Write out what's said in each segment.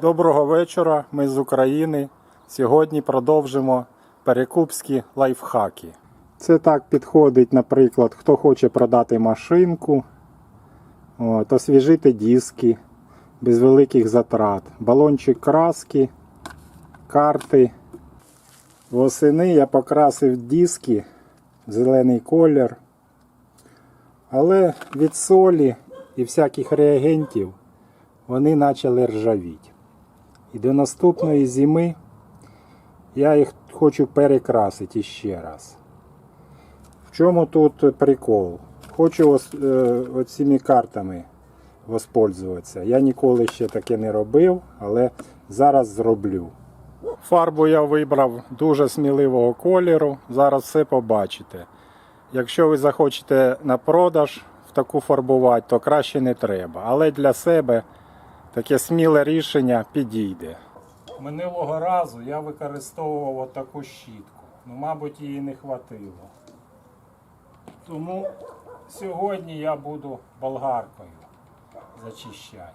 Доброго вечора, ми з України. Сьогодні продовжимо перекупські лайфхаки. Це так підходить, наприклад, хто хоче продати машинку, от, освіжити диски без великих затрат, балончик краски, карти. Восени я покрасив диски в зелений колір, але від солі і всяких реагентів вони почали ржавіти. І до наступної зими я їх хочу перекрасити ще раз. В чому тут прикол? Хочу е, оціми картами воспользуватися. Я ніколи ще таке не робив, але зараз зроблю. Фарбу я вибрав дуже сміливого кольору. Зараз все побачите. Якщо ви захочете на продаж в таку фарбувати, то краще не треба. Але для себе таке сміле рішення підійде. Минулого разу я використовував отаку щітку. Ну, мабуть, її не хватило. Тому сьогодні я буду болгаркою зачищати.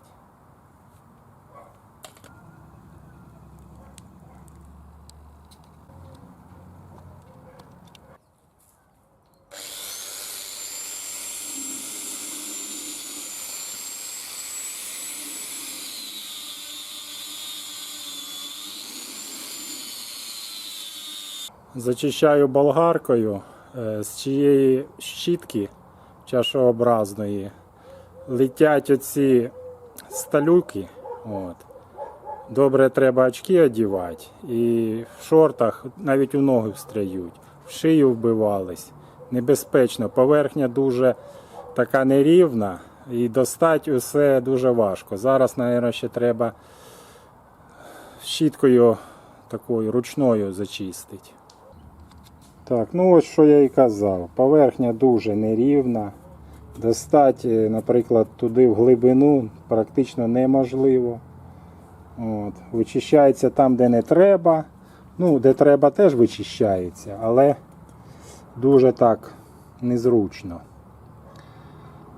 Зачищаю болгаркою е, з чиєї щітки чашообразної летять оці сталюки. От. Добре треба очки одівати. І в шортах навіть у ноги встряють, в шию вбивались. Небезпечно. Поверхня дуже така нерівна і достати усе дуже важко. Зараз, мабуть, ще треба щіткою такою ручною зачистити. Так, ну ось що я і казав. Поверхня дуже нерівна. Достати, наприклад, туди в глибину практично неможливо. От. Вичищається там, де не треба. Ну, де треба, теж вичищається, але дуже так незручно.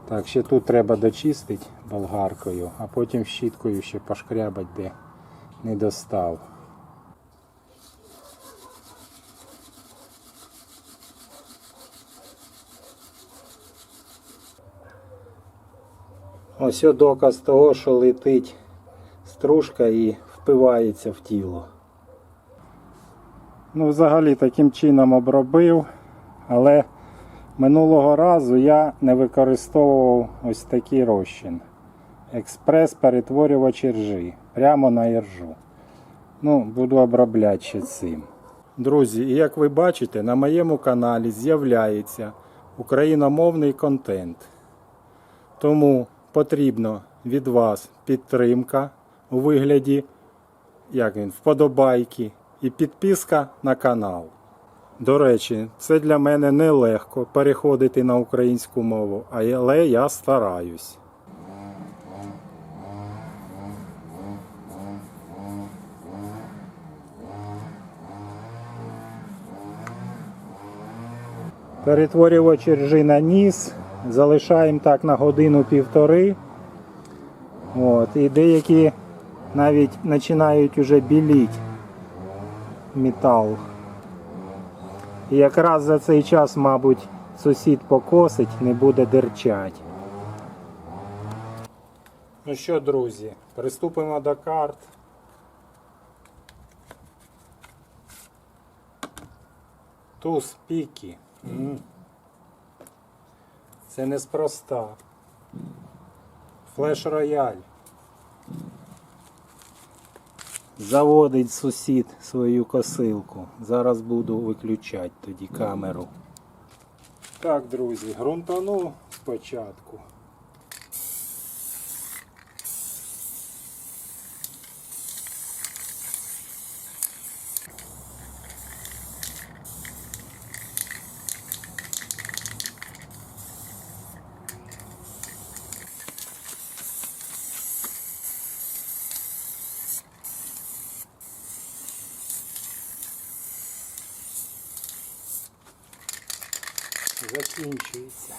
Так, ще тут треба дочистити болгаркою, а потім щіткою ще пошкрябати, де не достав. Ось доказ того, що летить стружка і впивається в тіло. Ну, взагалі таким чином обробив, але минулого разу я не використовував ось такий розчин. Експрес перетворювач ржи прямо на іржу. Ну, буду обробляти ще цим. Друзі, як ви бачите, на моєму каналі з'являється україномовний контент. Тому потрібно від вас підтримка у вигляді як він, вподобайки і підписка на канал. До речі, це для мене нелегко переходити на українську мову, але я стараюсь. Перетворювач ржи на ніс, залишаємо так на годину-півтори. От, і деякі навіть починають уже біліть метал. І якраз за цей час, мабуть, сусід покосить, не буде дерчать. Ну що, друзі, приступимо до карт. Туз піки. М. Це неспроста. Флеш рояль. Заводить сусід свою косилку. Зараз буду виключати тоді камеру. Так, друзі, грунтану спочатку. закінчується.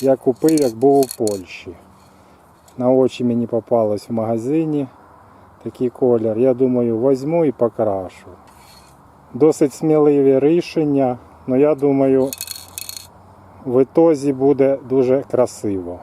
Я купив, як був у Польщі. На очі мені попалось в магазині такий колір. Я думаю, возьму і покрашу. Досить сміливі рішення, але я думаю, в ітозі буде дуже красиво.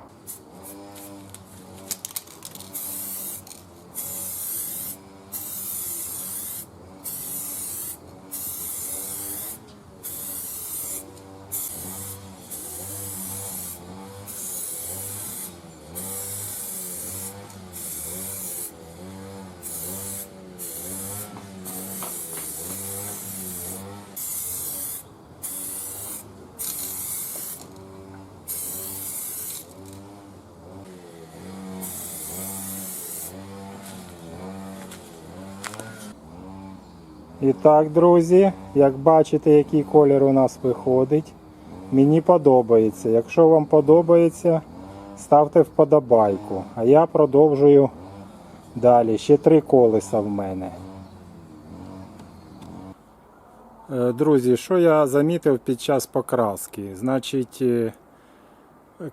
І так, друзі, як бачите, який колір у нас виходить. Мені подобається. Якщо вам подобається, ставте вподобайку. А я продовжую далі. Ще три колеса в мене. Е, Друзі, що я замітив під час покраски? Значить, е,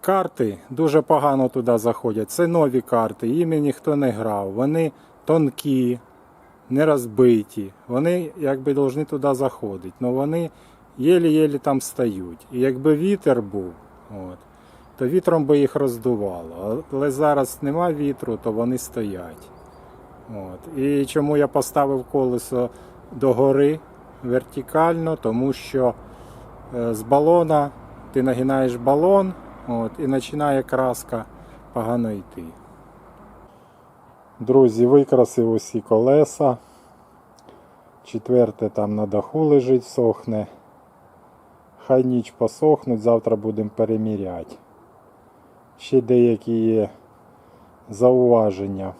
карти дуже погано туди заходять. Це нові карти, іми ніхто не грав. Вони тонкі, не розбиті. Вони якби повинні туди заходити. але вони єлі-єлі там стають. І якби вітер був, от, то вітром би їх роздувало. Але зараз нема вітру, то вони стоять. От. І чому я поставив колесо догори вертикально, тому що е, з балона ти нагинаєш балон от, і починає краска погано йти. Друзі, викрасив усі колеса. Четверте там на даху лежить, сохне. Хай ніч посохнуть, завтра будемо переміряти. Ще деякі є зауваження.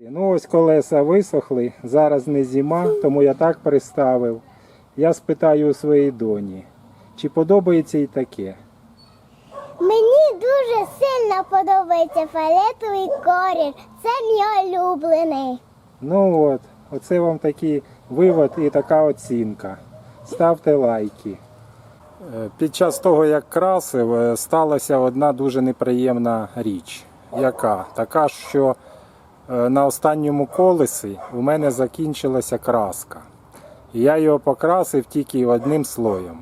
Ну ось колеса висохли, зараз не зима, тому я так приставив. Я спитаю у своєї доні, чи подобається і таке. Мені дуже сильно подобається фіолетовий колір. Це мій улюблений. Ну от, оце вам такий вивод і така оцінка. Ставте лайки. Е, Під час того, як красив, е, сталася одна дуже неприємна річ. Яка? Така, що е, на останньому колесі у мене закінчилася краска. Я його покрасив тільки одним слоєм.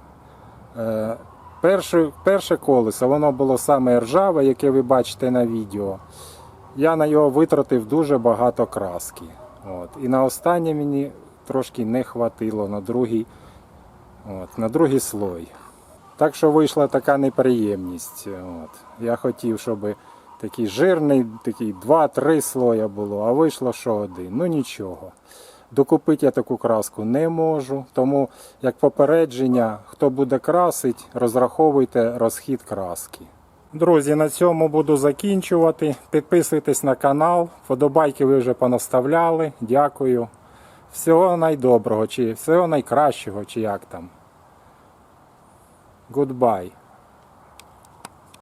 Перше, перше колесо, воно було саме ржаве, яке ви бачите на відео. Я на його витратив дуже багато краски. От. І на останнє мені трошки не хватило на другий, от, на другий слой. Так що вийшла така неприємність. От. Я хотів, щоб такий жирний, такий 2-3 слоя було, а вийшло що один. Ну нічого. Докупити я таку краску не можу, тому як попередження, хто буде красить, розраховуйте розхід краски. Друзі, на цьому буду закінчувати. Підписуйтесь на канал, вподобайки ви вже понаставляли. Дякую. Всього найдоброго, чи всього найкращого, чи як там. Goodbye.